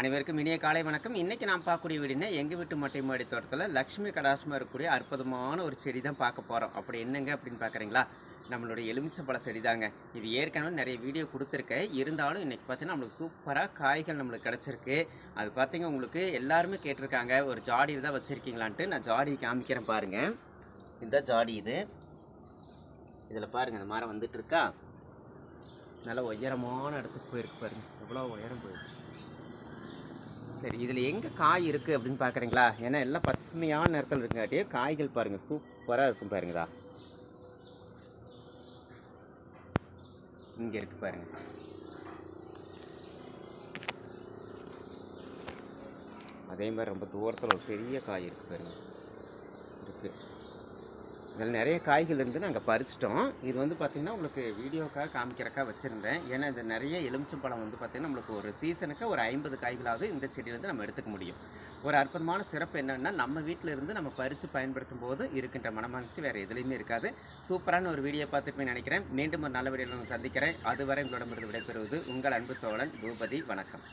அனைவருக்கும் இனிய காலை வணக்கம். இன்றைக்கி நான் பார்க்கக்கூடிய வீடுனா எங்கள் வீட்டு மட்டை மாடி தோட்டத்தில் லக்ஷ்மி கடாசமாக இருக்கக்கூடிய அற்புதமான ஒரு செடி தான் பார்க்க போகிறோம் அப்படி என்னங்க அப்படின்னு பார்க்குறீங்களா? நம்மளுடைய எலுமிச்சம்பழ செடி தாங்க இது ஏற்கனவே நிறைய வீடியோ கொடுத்துருக்கேன். இருந்தாலும் இன்றைக்கி பார்த்தீங்கன்னா நம்மளுக்கு சூப்பராக காய்கள் நம்மளுக்கு கிடச்சிருக்கு. அது பார்த்தீங்க உங்களுக்கு எல்லாருமே கேட்டிருக்காங்க. ஒரு ஜாடியில் தான் வச்சுருக்கீங்களான்ட்டு நான் ஜாடி காமிக்கிறேன் பாருங்கள் இந்த ஜாடி இது. இதில் பாருங்கள் இந்த மரம் வந்துட்டுருக்கா நல்லா உயரமான இடத்துக்கு போயிருக்கு பாருங்கள் எவ்வளோ உயரம் போயிருக்கு. சரி இதில் எங்கே காய் இருக்குது அப்படின்னு பார்க்குறீங்களா ஏன்னா எல்லாம் பசுமையான நேரத்தில் இருக்குங்காட்டியே காய்கள் பாருங்கள் சூப்பராக இருக்கும் பாருங்கதா இங்கே இருக்கு பாருங்கள் அதே மாதிரி ரொம்ப தூரத்தில் ஒரு பெரிய காய் இருக்குது பாருங்க. இருக்குது இதில் நிறைய காய்கள் இருந்து நாங்கள் பறிச்சிட்டோம். இது வந்து பார்த்திங்கன்னா உங்களுக்கு வீடியோக்காக காமிக்கிறக்கா வச்சுருந்தேன். ஏன்னா இது நிறைய எலுமிச்சம்பழம் வந்து பார்த்திங்கன்னா நம்மளுக்கு ஒரு சீசனுக்கு ஒரு ஐம்பது காய்களாவது இந்த செடியிலேருந்து நம்ம எடுத்துக்க முடியும். ஒரு அற்புதமான சிறப்பு என்னென்னா நம்ம வீட்டில் இருந்து நம்ம பறித்து பயன்படுத்தும் போது இருக்கின்ற மனமகிழ்ச்சி வேறு எதுலேயுமே இருக்காது. சூப்பரான ஒரு வீடியோ பார்த்துட்டு நினைக்கிறேன். மீண்டும் ஒரு நல்ல வீடியோவில் நான் சந்திக்கிறேன். அதுவரை உங்களிடமிருந்து விடைபெறுவது உங்கள் அன்பு தோழன் பூபதி. வணக்கம்.